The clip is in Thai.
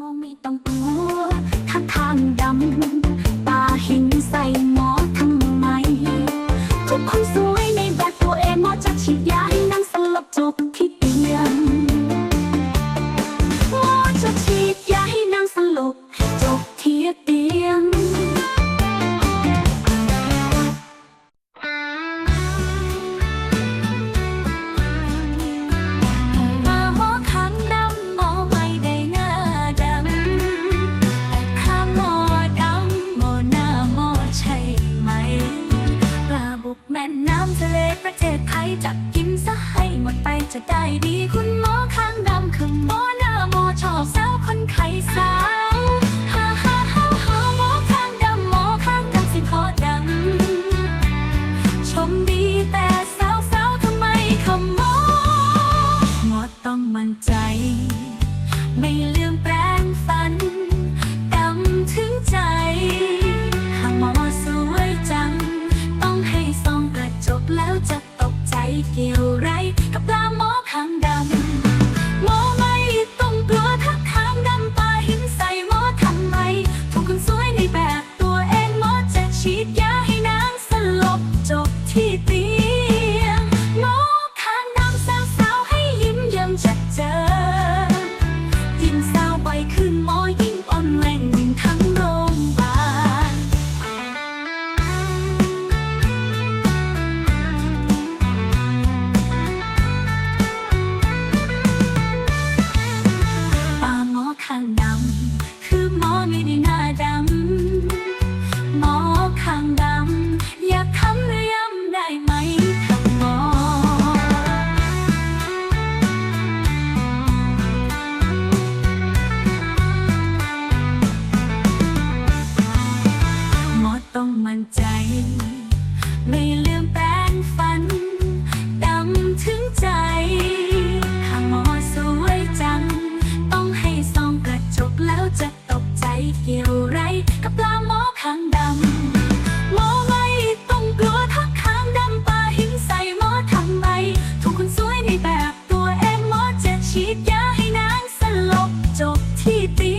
มองไม่ต้องกลัวถ้าทางดำ ม่น้ำทะเลประเทศไทยจับกินซะให้หมดไปจะได้ดีคุณหมอข้างดำคือหมอหน้าหมอชอบสาวคนไข้สาวฮ่าฮ่าฮ่าฮ่าหมอข้างดำหมอข้างดำสิพอดำชมดีแต่สาวสาวทำไมขโมยหมดต้องมั่นใจ ไม่ลืมแป mommy, nada. Keep it.